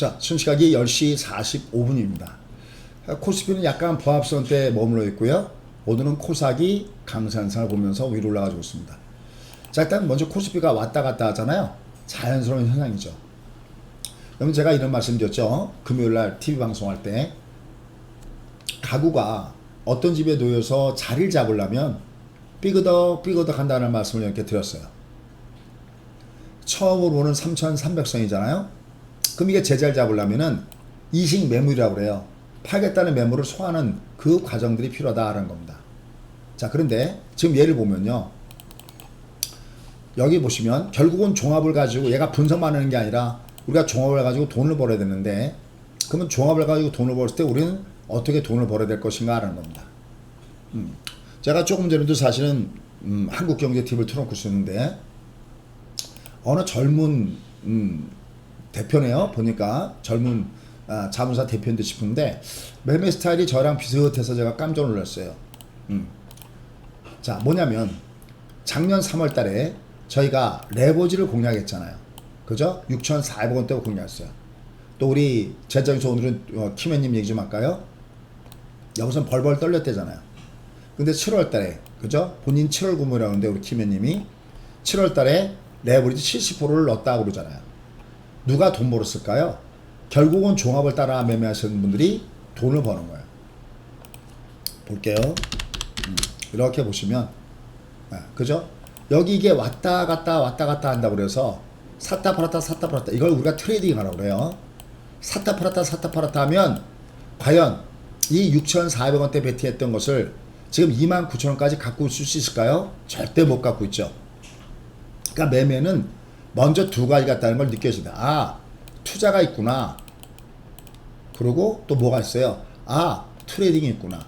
자, 순시각이 10시 45분입니다. 코스피는 약간 보합선대에 머물러 있고요. 오늘은 코삭이 강산상을 보면서 위로 올라가지고 있습니다. 자, 일단 먼저 코스피가 왔다 갔다 하잖아요. 자연스러운 현상이죠. 그러면 제가 이런 말씀 드렸죠. 금요일 날 TV 방송할 때 가구가 어떤 집에 놓여서 자리를 잡으려면 삐그덕 삐그덕 한다는 말씀을 이렇게 드렸어요. 처음으로 오는 3,300성이잖아요. 그럼 이게 제자를 잡으려면은 이식 매물이라고 그래요. 팔겠다는 매물을 소화하는 그 과정들이 필요하다라는 겁니다. 자, 그런데 지금 예를 보면요. 여기 보시면 결국은 종합을 가지고 얘가 분석만 하는 게 아니라 우리가 종합을 가지고 돈을 벌어야 되는데 그러면 종합을 가지고 돈을 벌을 때 우리는 어떻게 돈을 벌어야 될 것인가 하는 겁니다. 음, 제가 조금 전에도 사실은 음, 한국 경제 TV를 틀어놓고 있었는데 어느 젊은 음, 대표네요. 보니까 젊은 아, 자문사 대표인데 싶은데 매매 스타일이 저랑 비슷해서 제가 깜짝 놀랐어요. 음. 자 뭐냐면 작년 3월 달에 저희가 레버지를 공략했잖아요. 그죠? 6,400원대 공략했어요. 또 우리 제장에서 오늘은 어, 키맨님 얘기 좀 할까요? 여기서 벌벌 떨렸대잖아요. 근데 7월 달에 그죠? 본인 7월 구매라고 하는데 우리 키맨님이 7월 달에 레버리지 70%를 넣었다고 그러잖아요. 누가 돈 벌었을까요? 결국은 종합을 따라 매매하시는 분들이 돈을 버는 거예요. 볼게요. 음, 이렇게 보시면 아, 그죠? 여기 이게 왔다 갔다 왔다 갔다 한다고 그래서 샀다 팔았다 샀다 팔았다 이걸 우리가 트레이딩 하라고 그래요. 샀다 팔았다 샀다 팔았다 하면 과연 이 6,400원대 베티했던 것을 지금 29,000원까지 갖고 있을 수 있을까요? 절대 못 갖고 있죠. 그러니까 매매는 먼저 두 가지 같다는 걸 느껴진다. 아, 투자가 있구나. 그리고 또 뭐가 있어요? 아, 트레이딩이 있구나.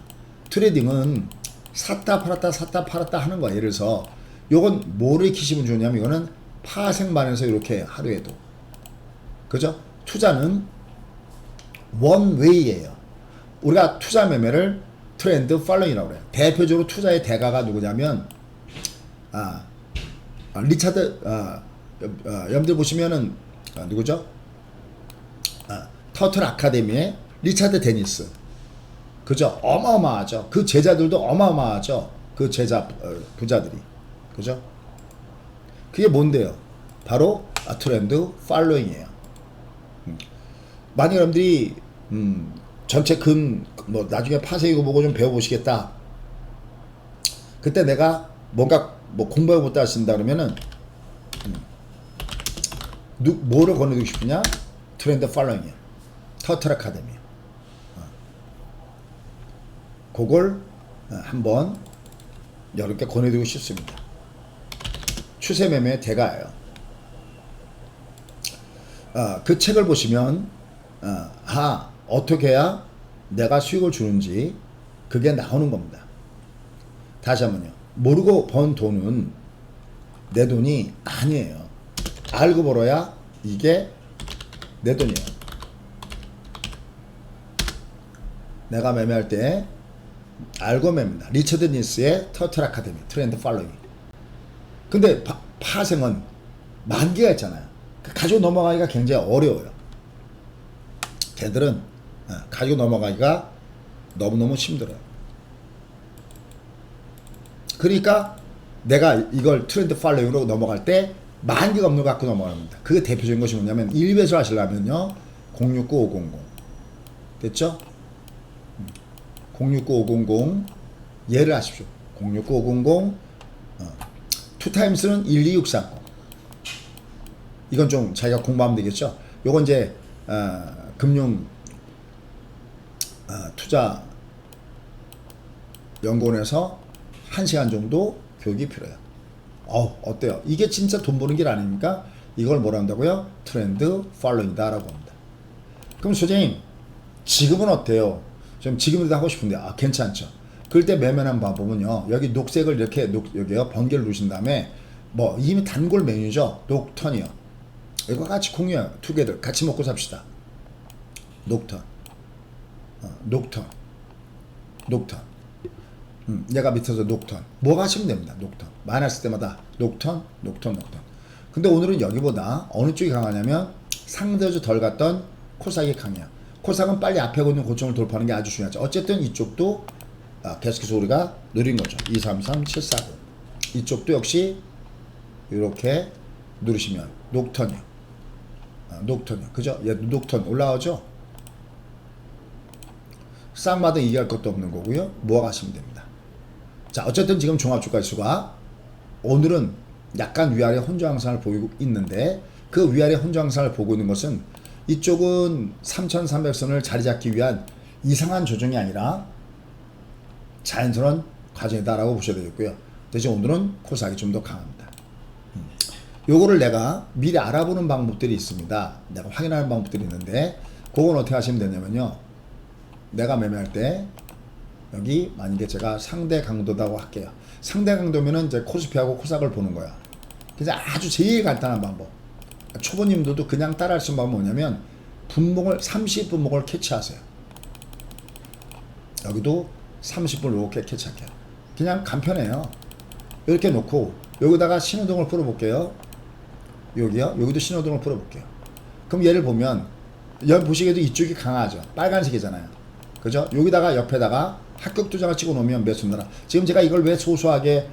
트레이딩은 샀다 팔았다 샀다 팔았다 하는 거야. 예를 들어서 요건 뭐를 기시면 좋냐면 이거는 파생반에서 이렇게 하루에도. 그죠? 투자는 원웨이예요. 우리가 투자 매매를 트렌드 팔로잉이라고 그래요. 대표적으로 투자의 대가가 누구냐면 아, 아, 리차드 아, 여- 아, 여러분들 보시면은 아, 누구죠? 아, 터틀 아카데미의 리차드 데니스 그죠? 어마어마하죠. 그 제자들도 어마어마하죠. 그 제자 어, 부자들이 그죠? 그게 뭔데요? 바로 아, 트렌드 팔로잉이에요. 음. 만약 여러분들이 음, 전체 금 뭐 나중에 파생이고 보고 좀 배워보시겠다. 그때 내가 뭔가 뭐 공부해 못다 하신다 그러면은 음, 누, 뭐를 권해주고 싶으냐? 트렌드 팔로잉이야. 터틀 아카데미. 어. 그걸 어, 한번 여러분께 권해드리고 싶습니다. 추세 매매의 대가예요. 어, 그 책을 보시면 어, 아 어떻게 해야 내가 수익을 주는지 그게 나오는 겁니다. 다시 한번요. 모르고 번 돈은 내 돈이 아니에요. 알고 벌어야 이게 내 돈이에요. 내가 매매할 때 알고 매매다. 리처드 니스의 터틀 아카데미 트렌드 팔로잉. 근데 파, 파생은 만 개가 있잖아요. 그 가지고 넘어가기가 굉장히 어려워요. 걔들은 어, 가지고 넘어가기가 너무너무 힘들어요. 그러니까 내가 이걸 트렌드 팔로잉으로 넘어갈 때 만 개가 없는 거 갖고 넘어갑니다. 그게 대표적인 것이 뭐냐면 1배수 하시려면요. 069500 됐죠? 069500 예를 하십시오. 069500 어, 투타임스는 12630 이건 좀 자기가 공부하면 되겠죠. 요건 이제 어, 금융 어, 투자 연구원에서 1시간 정도 교육이 필요해요. 어, 어때요? 이게 진짜 돈 버는 길 아닙니까? 이걸 뭐라 한다고요? 트렌드 팔로잉이다 라고 합니다. 그럼 소장님, 지금은 어때요? 좀 지금도 하고 싶은데, 아, 괜찮죠. 그럴 때 매매한 방법은요, 여기 녹색을 이렇게, 녹, 여기요, 번개를 누신 다음에, 뭐, 이미 단골 메뉴죠. 녹턴이요. 이거 같이 공유해요. 두 개들. 같이 먹고 삽시다. 녹턴. 어, 녹턴. 녹턴. 음, 얘가 밑에서 녹턴. 뭐 하시면 됩니다. 녹턴. 마이너스 때마다 녹턴, 녹턴, 녹턴. 근데 오늘은 여기보다 어느 쪽이 강하냐면 상대적으로 덜 갔던 코삭이 강해요. 코삭은 빨리 앞에 있는 고점을 돌파하는 게 아주 중요하죠. 어쨌든 이쪽도 아, 계속해서 우리가 누린 거죠. 2, 3, 3, 7, 4, 9. 이쪽도 역시 이렇게 누르시면 녹턴이요. 아, 녹턴이요. 그죠? 얘 녹턴 올라오죠? 쌍마다 얘기할 것도 없는 거고요. 모아가시면 됩니다. 자, 어쨌든 지금 종합주가지수가 오늘은 약간 위아래 혼조항상을 보이고 있는데 그 위아래 혼조항상을 보고 있는 것은 이쪽은 3,300선을 자리 잡기 위한 이상한 조정이 아니라 자연스러운 과정이다라고 보셔야 되겠고요. 대신 오늘은 코스닥이 좀 더 강합니다. 음. 요거를 내가 미리 알아보는 방법들이 있습니다. 내가 확인하는 방법들이 있는데 그건 어떻게 하시면 되냐면요. 내가 매매할 때 여기 만약에 제가 상대 강도다고 할게요. 상대 강도면은 이제 코스피하고 코삭을 보는 거야. 그래서 아주 제일 간단한 방법. 초보님들도 그냥 따라할 수 있는 방법은 뭐냐면 분목을 30분목을 캐치하세요. 여기도 30분 이렇게 캐치할게요. 그냥 간편해요. 이렇게 놓고 여기다가 신호등을 풀어볼게요. 여기요. 여기도 신호등을 풀어볼게요. 그럼 얘를 보면 여기 보시기에도 이쪽이 강하죠. 빨간색이잖아요. 그죠? 여기다가 옆에다가 합격 도장을 찍어 놓으면 몇 순나라. 지금 제가 이걸 왜 소소하게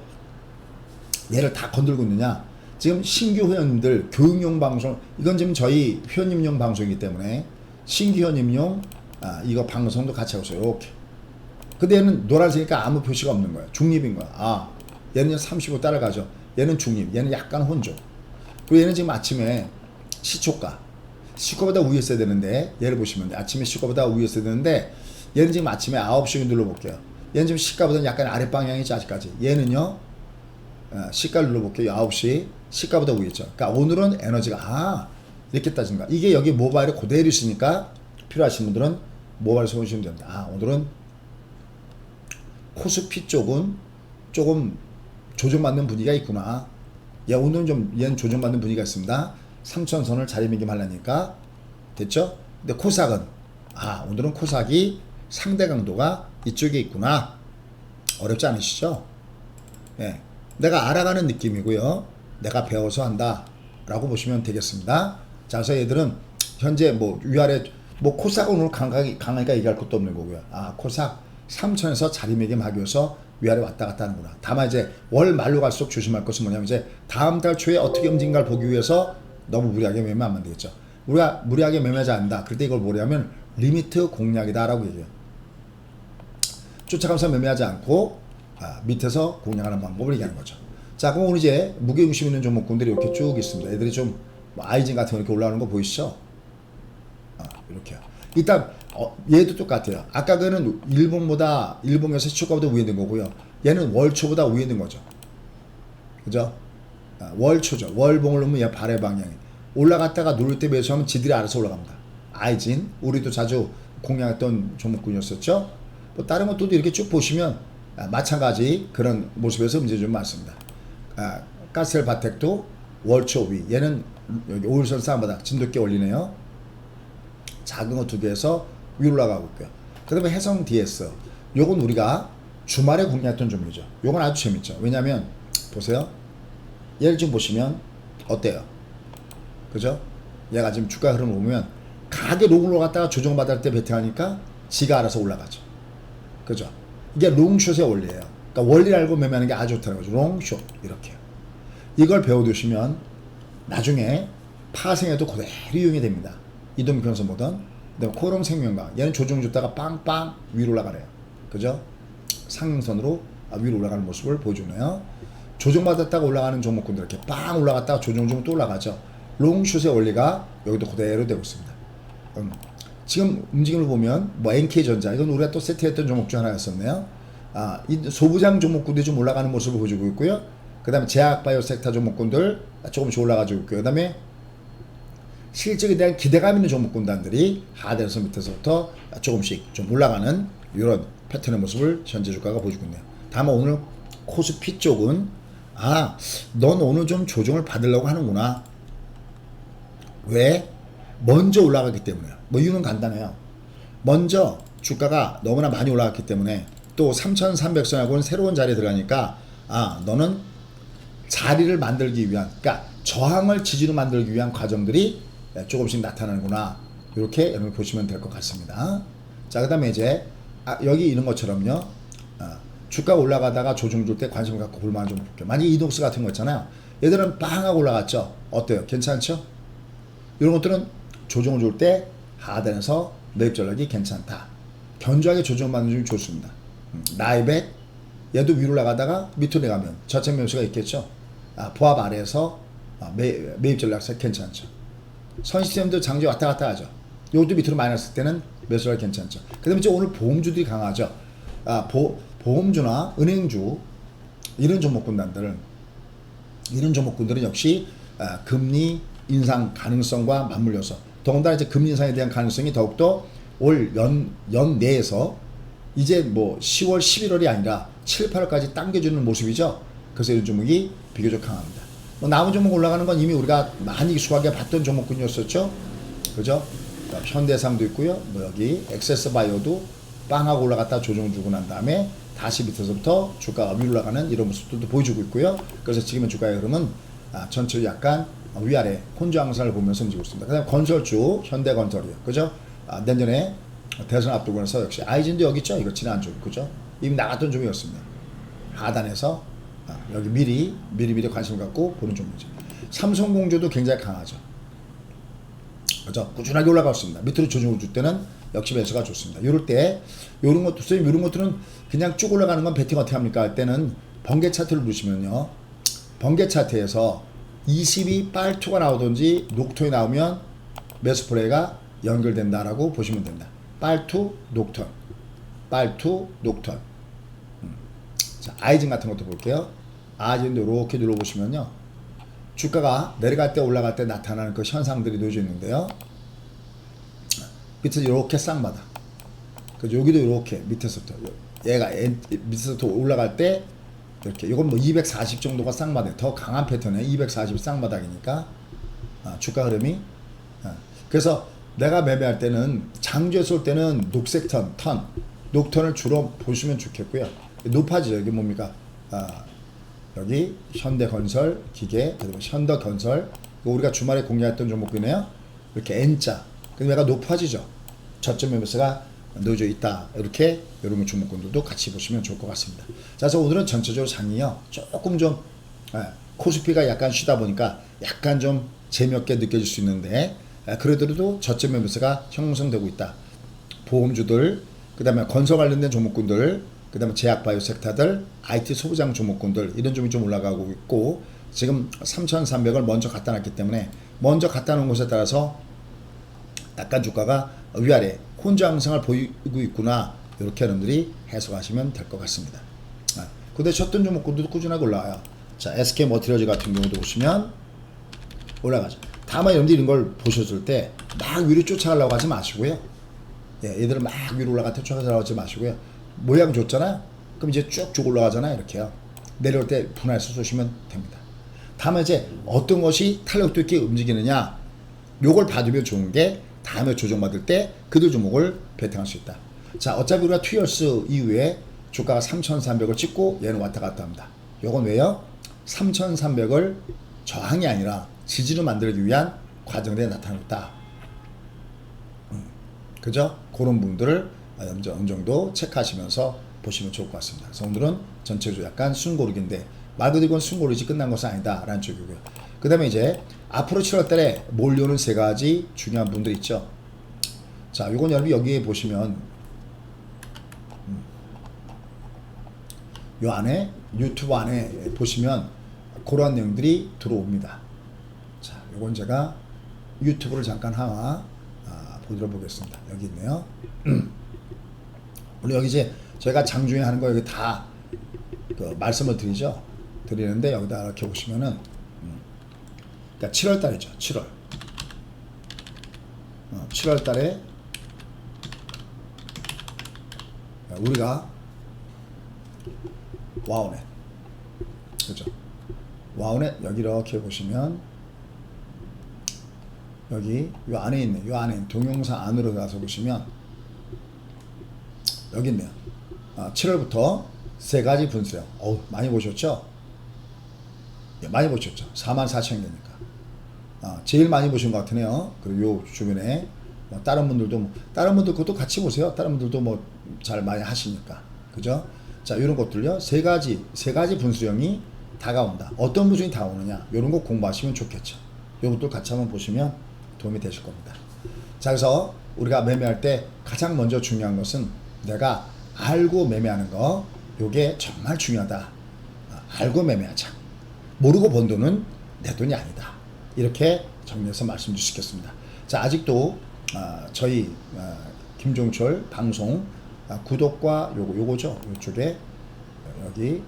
얘를 다 건들고 있느냐? 지금 신규 회원님들 교육용 방송 이건 지금 저희 회원님용 방송이기 때문에 신규 회원님용 아, 이거 방송도 같이 하고 있어요. 이렇게. 근데 얘는 노란색이니까 아무 표시가 없는 거야. 중립인 거야. 아, 얘는 35 따라가죠. 얘는 중립. 얘는 약간 혼조. 그리고 얘는 지금 아침에 시초가. 시초가보다 위에 있어야 되는데 얘를 보시면 돼. 아침에 시초가보다 위에 있어야 되는데 얘는 지금 아침에 9시 눌러볼게요. 얘는 지금 시가보다는 약간 아랫방향이지 아직까지. 얘는요. 어, 시가를 눌러볼게요. 9시. 시가보다 위에 있죠. 그러니까 오늘은 에너지가 아 이렇게 따진 거야. 이게 여기 모바일에 그대로 있으니까 필요하신 분들은 모바일 써보시면 됩니다. 아 오늘은 코스피 쪽은 조금 조정받는 분위기가 있구나. 야, 오늘은 좀 얘는 조정받는 분위기가 있습니다. 3천선을 자리매김하려니까 됐죠? 근데 코삭은 아 오늘은 코삭이 상대 강도가 이쪽에 있구나. 어렵지 않으시죠? 예, 내가 알아가는 느낌이고요. 내가 배워서 한다 라고 보시면 되겠습니다. 자, 그래서 얘들은 현재 뭐 위아래 뭐 코삭은 오늘 강하게 강하니까 얘기할 것도 없는 거고요. 아 코삭 3천에서 자리매김하기 위해서 위아래 왔다 갔다 하는구나. 다만 이제 월 말로 갈수록 조심할 것은 뭐냐면 이제 다음 달 초에 어떻게 움직인가를 보기 위해서 너무 무리하게 매매하면 안 되겠죠. 우리가 무리하게 매매하지 않는다. 그럴 때 이걸 뭐냐면 리미트 공략이다라고 얘기해요. 쫓아가면서 매매하지 않고 아, 밑에서 공략하는 방법을 얘기하는 거죠. 자, 그럼 오늘 이제 무게중심 있는 종목군들이 이렇게 쭉 있습니다. 애들이 좀 뭐 아이진 같은 거 이렇게 올라오는 거 보이시죠? 아, 이렇게요. 일단 어, 얘도 똑같아요. 아까 그는 일봉보다 일봉에서 시초가보다 위에 있는 거고요. 얘는 월초보다 위에 있는 거죠. 그죠? 아, 월초죠. 월봉을 놓으면 얘 발의 방향이 올라갔다가 누를 때 매수하면 지들이 알아서 올라갑니다. 아이진 우리도 자주 공략했던 종목군이었었죠. 뭐 다른 것도 이렇게 쭉 보시면 아, 마찬가지 그런 모습에서 문제 좀 많습니다. 아, 가스엘 바텍도 월초 위 얘는 5일선 쌍바닥 진돗개 올리네요. 작은 거 두 개에서 위로 올라가고 있고요. 그 다음에 해성 DS. 요건 우리가 주말에 공략했던 종목이죠. 요건 아주 재밌죠. 왜냐면, 보세요. 얘를 지금 보시면, 어때요? 그죠? 얘가 지금 주가 흐름을 보면, 가게 롱으로 갔다가 조정받을 때 베팅하니까 지가 알아서 올라가죠. 그죠? 이게 롱숏의 원리예요. 그러니까 원리를 알고 매매하는 게 아주 좋다는 거죠. 롱숏. 이렇게요. 이걸 배워두시면, 나중에 파생에도 그대로 이용이 됩니다. 이동 변수 모던 그다음에 코롬 생명과 얘는 조정 줬다가 빵빵 위로 올라가래요. 그죠? 상승선으로 아, 위로 올라가는 모습을 보여주네요. 조정받았다가 올라가는 종목군들 이렇게 빵 올라갔다가 조정 주면 또 올라가죠. 롱슛의 원리가 여기도 그대로 되고 있습니다. 음, 지금 움직임을 보면 뭐 NK전자 이건 우리가 또 세트했던 종목 중 하나였었네요. 아, 이 소부장 종목군들이 좀 올라가는 모습을 보여주고 있고요. 그 다음에 제약바이오 섹터 종목군들 조금씩 올라가지고 있고요. 그 다음에 실적에 대한 기대감 있는 종목군단들이 하단에서 밑에서부터 조금씩 좀 올라가는 이런 패턴의 모습을 현재 주가가 보여주고 있네요. 다만 오늘 코스피 쪽은 아, 넌 오늘 좀 조정을 받으려고 하는구나. 왜? 먼저 올라가기 때문에요. 뭐 이유는 간단해요. 먼저 주가가 너무나 많이 올라갔기 때문에 또 3,300선하고는 새로운 자리에 들어가니까 아, 너는 자리를 만들기 위한, 그러니까 저항을 지지로 만들기 위한 과정들이 조금씩 나타나는구나. 이렇게 여러분 보시면 될 것 같습니다. 자, 그다음에 이제 아, 여기 이런 것처럼요. 아, 주가 올라가다가 조정 줄 때 관심 갖고 볼만한 좀 볼게요. 만약 이동스 같은 거 있잖아요. 얘들은 빵 하고 올라갔죠. 어때요? 괜찮죠? 이런 것들은 조정을 줄 때 하단에서 매입 전략이 괜찮다. 견조하게 조정받는 좀 좋습니다. 음, 나이백 얘도 위로 나가다가 밑으로 내가면 저점 매수가 있겠죠. 아, 보합 아래에서 아, 매, 매입 전략사 괜찮죠. 선 시스템도 장주 왔다 갔다 하죠. 요것도 밑으로 났을 때는 매수가 괜찮죠. 그 다음에 이제 오늘 보험주들이 강하죠. 아, 보, 보험주나 은행주 이런 종목군단들은 이런 종목군들은 역시 아, 금리 인상 가능성과 맞물려서 더군다나 이제 금리 인상에 대한 가능성이 더욱더 올 연 연 내에서 이제 뭐 10월 11월이 아니라 7, 8월까지 당겨주는 모습이죠. 그래서 이런 종목이 비교적 강합니다. 뭐 남은 종목 올라가는 건 이미 우리가 많이 익숙하게 봤던 종목군이었었죠. 그죠? 현대상도 있고요. 뭐 여기 엑세스 바이오도 빵하고 올라갔다 조정 주고 난 다음에 다시 밑에서부터 주가가 위로 올라가는 이런 모습들도 보여주고 있고요. 그래서 지금의 주가의 흐름은 아, 전체로 약간 위아래 혼조 항상을 보면서 움직이고 있습니다. 그다음 건설주 현대건설이요. 그죠? 아, 내년에 대선 앞두고 나서 역시 아이진도 여기 있죠. 이거 지난주 그죠? 이미 나갔던 종이었습니다. 하단에서 아, 여기 미리 미리 미리 관심 갖고 보는 종이죠. 삼성공조도 굉장히 강하죠. 그죠? 꾸준하게 올라가고 있습니다. 밑으로 조정을 줄 때는 역시 매수가 좋습니다. 이럴 때 이런 것도 선생님 이런 것들은 그냥 쭉 올라가는 건 배팅 어떻게 합니까? 할 때는 번개 차트를 보시면요. 번개 차트에서 22 빨투가 나오든지 녹톤이 나오면 매수 프레이가 연결된다라고 보시면 된다. 빨투 녹톤. 빨투 녹톤. 음. 자, 아이진 같은 것도 볼게요. 아이진도 이렇게 눌러보시면요. 주가가 내려갈 때 올라갈 때 나타나는 그 현상들이 놓여져 있는데요. 밑에서 이렇게 쌍바닥. 그 여기도 이렇게 밑에서부터 얘가 엔- 밑에서부터 올라갈 때 이렇게 이건 뭐 240 정도가 쌍바닥. 더 강한 패턴에 240 쌍바닥이니까 아, 주가 흐름이. 아, 그래서 내가 매매할 때는 장주에 쏠 때는 녹색 턴, 턴, 녹턴을 주로 보시면 좋겠고요. 높아지죠. 여기 뭡니까? 아, 여기 현대건설 기계 그리고 현더건설 이거 우리가 주말에 공개했던 종목이네요. 이렇게 N자 근데 얘가 높아지죠. 저점 매매수가 놓여져 있다. 이렇게 여러분 종목군들도 같이 보시면 좋을 것 같습니다. 자, 그래서 오늘은 전체적으로 장이요. 조금 좀 예, 코스피가 약간 쉬다 보니까 약간 좀 재미없게 느껴질 수 있는데 예, 그래도 저점 매매수가 형성되고 있다. 보험주들, 그 다음에 건설 관련된 종목군들, 그 다음에 제약 바이오 섹터들, IT 소부장 종목군들 이런 종이 좀 올라가고 있고 지금 3,300을 먼저 갖다 놨기 때문에 먼저 갖다 놓은 곳에 따라서 약간 주가가 위아래 혼자 항상을 보이고 있구나 이렇게 여러분들이 해석하시면 될 것 같습니다. 아, 근데 쳤던 종목군들도 꾸준하게 올라와요. 자 SK 머티리얼즈 같은 경우도 보시면 올라가죠. 다만 여러분들이 이런 걸 보셨을 때 막 위로 쫓아가려고 하지 마시고요. 예, 얘들은 막 위로 올라가 쫓아가려고 하지 마시고요. 모양 좋잖아요. 그럼 이제 쭉쭉 올라가잖아요. 이렇게요. 내려올 때 분할해서 쏘시면 됩니다. 다음에 이제 어떤 것이 탄력도 있게 움직이느냐 요걸 봐두면 좋은 게 다음에 조정받을 때 그들 종목을 베팅할 수 있다. 자, 어차피 우리가 투이얼스 이후에 주가가 3,300을 찍고 얘는 왔다 갔다 합니다. 요건 왜요? 3,300을 저항이 아니라 지지로 만들기 위한 과정에 나타났다. 음, 그죠? 그런 부분들을 어느 정도 체크하시면서 보시면 좋을 것 같습니다. 그래서 오늘은 전체적으로 약간 순고르기인데 말 그대로 순고르지 끝난 것은 아니다 라는 쪽이고요. 그 다음에 이제 앞으로 7월 달에 몰려오는 세 가지 중요한 분들 있죠. 자, 이건 여러분 여기에 보시면 음, 요 안에 유튜브 안에 보시면 그러한 내용들이 들어옵니다. 자, 요건 제가 유튜브를 잠깐 하나 아, 보도록 보겠습니다. 여기 있네요. 물론 여기 이제 제가 장중에 하는 거 여기 다 그 말씀을 드리죠. 드리는데 여기다 이렇게 보시면은 음, 그러니까 7월 달이죠. 7월. 어, 7월 달에 우리가 와우넷 그죠? 와우넷 여기 이렇게 보시면 여기 요 안에 있네. 요 안에 동영상 안으로 가서 보시면 여기 있네요. 아, 7월부터 세 가지 분수요. 어우, 많이 보셨죠? 예, 많이 보셨죠? 4만 4천 개니까. 아, 제일 많이 보신 것 같으네요. 그리고 요 주변에 뭐 다른 분들도 뭐 다른 분들 것도 같이 보세요. 다른 분들도 뭐 잘 많이 하시니까 그죠? 자 이런 것들요 세 가지 세 가지 분수령이 다가온다. 어떤 분수령이 다가오느냐 이런 거 공부하시면 좋겠죠. 이것도 같이 한번 보시면 도움이 되실 겁니다. 자 그래서 우리가 매매할 때 가장 먼저 중요한 것은 내가 알고 매매하는 거 요게 정말 중요하다. 아, 알고 매매하자. 모르고 번 돈은 내 돈이 아니다. 이렇게 정리해서 말씀 주시겠습니다. 자 아직도 아, 저희 아, 김종철 방송 아, 구독과 요거 요거죠 요쪽에 여기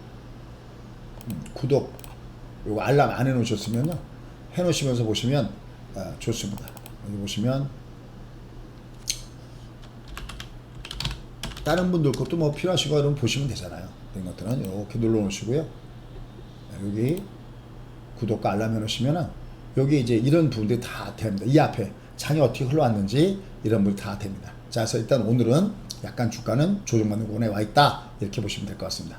음, 구독 요거 알람 안 해놓으셨으면요 해놓으시면서 보시면 아, 좋습니다. 여기 보시면 다른 분들 것도 뭐 필요하시고 이러면 보시면 되잖아요. 이런 것들은 이렇게 눌러 놓으시고요. 여기 구독과 알람 해놓으시면은 여기 이제 이런 부분들이 다 됩니다. 이 앞에 장이 어떻게 흘러왔는지 이런 부분이 다 됩니다. 자, 그래서 일단 오늘은 약간 주가는 조정받는 구간에 와 있다. 이렇게 보시면 될 것 같습니다.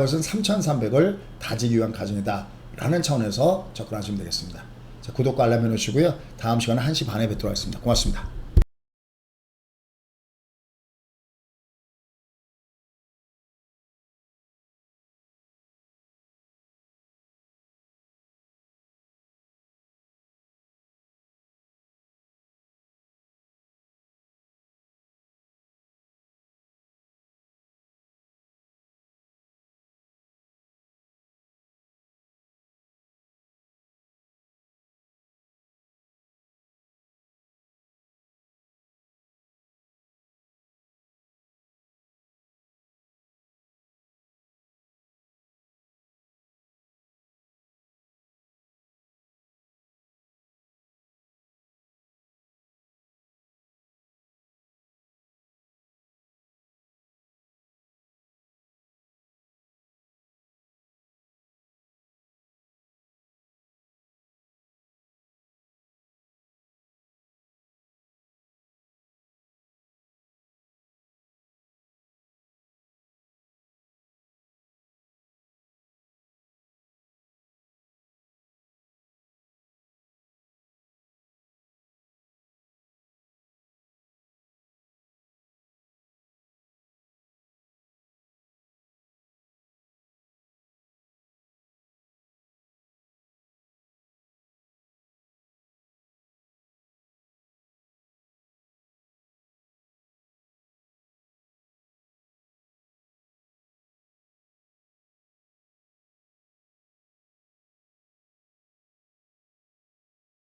것은 3,300을 다지기 위한 과정이다. 라는 차원에서 접근하시면 되겠습니다. 자, 구독과 알람 해놓으시고요. 다음 시간에 1시 반에 뵙도록 하겠습니다. 고맙습니다.